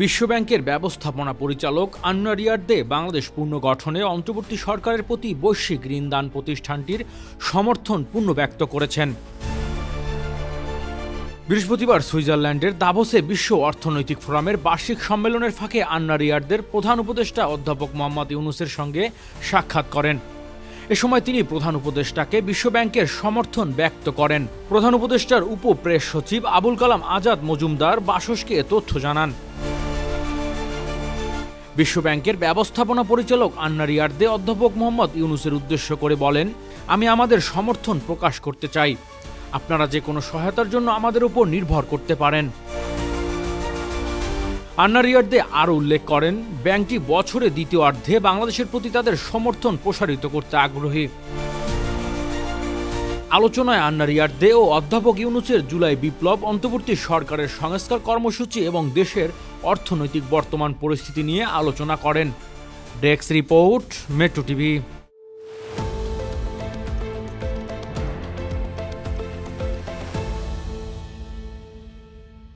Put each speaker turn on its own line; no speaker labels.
বিশ্বব্যাংকের ব্যবস্থাপনা পরিচালক আন্না রিয়ার্দে বাংলাদেশ পুনর্গঠনে অন্তর্বর্তী সরকারের প্রতি বৈশ্বিক ঋণ দান প্রতিষ্ঠানটির সমর্থন পূর্ণ ব্যক্ত করেছেন। বৃহস্পতিবার সুইজারল্যান্ডের দাভোসে বিশ্ব অর্থনৈতিক ফোরামের বার্ষিক সম্মেলনের ফাঁকে আন্না রিয়ার্দের প্রধান উপদেষ্টা অধ্যাপক মোহাম্মদ ইউনুসের সঙ্গে সাক্ষাৎ করেন। এ সময় তিনি প্রধান উপদেষ্টাকে বিশ্বব্যাংকের সমর্থন ব্যক্ত করেন। প্রধান উপদেষ্টার উপ প্রেস সচিব আবুল কালাম আজাদ মজুমদার বাসসকে তথ্য জানান। বিশ্বব্যাংকের ব্যবস্থাপনা পরিচালক আন্না রিয়ার্দে অধ্যাপক মোহাম্মদ ইউনুসের উদ্দেশ্য করে বলেন, আমি আমাদের সমর্থন প্রকাশ করতে চাই। আপনারা যে কোনো সহায়তার জন্য আমাদের উপর নির্ভর করতে পারেন। আন্না রিয়ার্দে আরও উল্লেখ করেন, ব্যাংকটি বছরে দ্বিতীয়ার্ধে বাংলাদেশের প্রতি তাদের সমর্থন প্রসারিত করতে আগ্রহী। আলোচনায় আন্না রিয়ার্দে ও অধ্যাপক ইউনুসের জুলাই বিপ্লব অন্তর্বর্তী সরকারের সংস্কার কর্মসূচি এবং দেশের অর্থনৈতিক বর্তমান পরিস্থিতি নিয়ে আলোচনা করেন। ডেক্স রিপোর্ট মেট্রো টিভি।